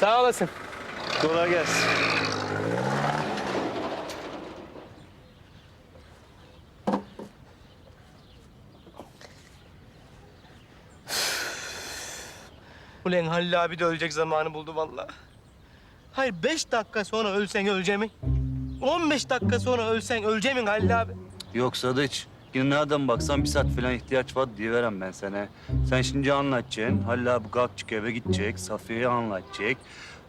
Sağ olasın. Kolay gelsin. Ulan Halil abi de ölecek zamanı buldu vallahi. Hayır beş dakika sonra ölsen öleceğimin. 15 dakika sonra ölsen öleceğimin Halil abi. Yoksa da hiç. Yine nereden baksan bir saat falan ihtiyaç var diye verem ben sana. Sen şimdi anlatacaksın. Halil abi kalkacak eve gidecek. Safiye'ye anlatacak.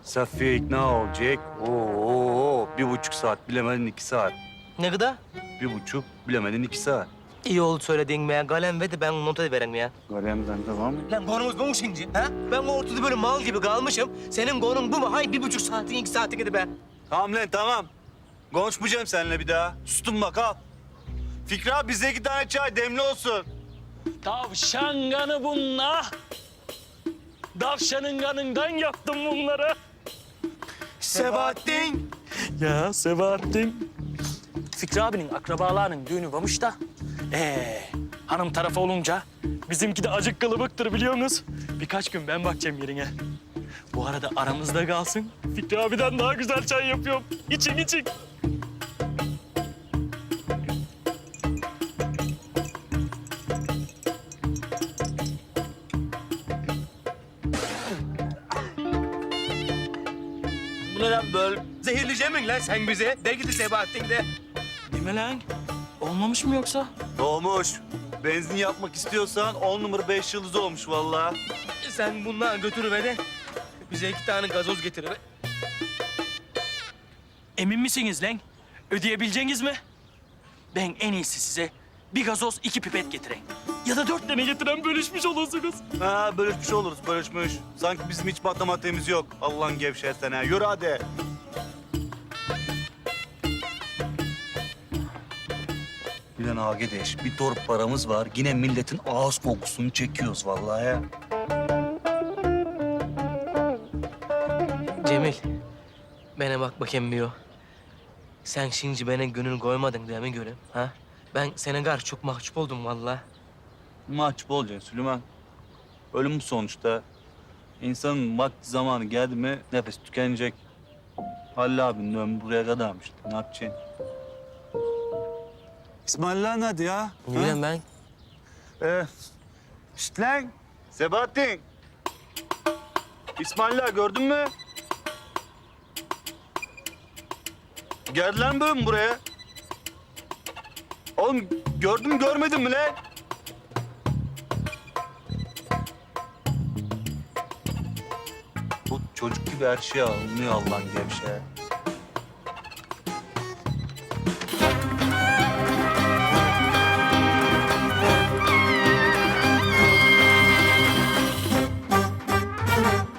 Safiye ikna olacak. Oo, bir buçuk saat bilemedin iki saat. Ne kadar? Bir buçuk bilemedin iki saat. İyi oldu söylediğin be ya. Kalem ver de ben not vereyim ya. Galemden devam et. Lan konumuz bu mu şimdi? Ha? Ben ortada böyle mal gibi kalmışım. Senin konun bu mu? Hay bir buçuk saatin iki saatin gidi be. Tamam lan tamam. Konuşmayacağım seninle bir daha. Sustum bak al. Fikri abi bize iki tane çay demli olsun. Tavşan kanı bunlar. Tavşanın kanından yaptım bunları. Sebahattin. Ya Sebahattin. Fikri abinin akrabalarının düğünü varmış da. Ee, hanım tarafı olunca bizimki de acık kılıbıktır biliyorsunuz. Birkaç gün ben bakacağım yerine. Bu arada aramızda kalsın. Fikri abiden daha güzel çay yapıyorum. İçin için. Bu ne lan böyle? Zehirleyecek misin lan sen bizi? De gidi Sebahattin de. Mi lan? Olmamış mı yoksa? Doğmuş. Benzin yapmak istiyorsan on numara beş yıldız olmuş vallahi. Sen bundan götürüver de bize iki tane gazoz getir. be. Emin misiniz lan? Ödeyebileceğiniz mi? Ben en iyisi size bir gazoz, iki pipet getireyim. Ya da dört tane getiren bölüşmüş olursunuz. Ha bölüşmüş oluruz bölüşmüş. Sanki bizim hiç matematiğimiz yok. Allah'ın gevşer sen ha. Yürü hadi. Bilen Agedeş, bir torp paramız var. Yine milletin ağız kokusunu çekiyoruz vallahi ya. Cemil, bana bak bakayım bir o. Sen şimdi bana gönül koymadın değil mi gülüm? Ha? Ben senin karşı çok mahcup oldum vallahi. Mahcup olacaksın Süleyman. Ölüm bu sonuçta. İnsanın vakti zamanı geldi mi nefes tükenecek. Halil abinin ömrü buraya kadarmış. Ne yapacaksın? İsmail'ler nerede ya? Gülüm ben. Ee, şşt lan. Sebahattin. İsmail'ler gördün mü? Geldiler mi böyle mi buraya? Oğlum gördüm görmedin mi lan? Bu çocuk gibi her şeye alınıyor Allah'ın gevşe. Thank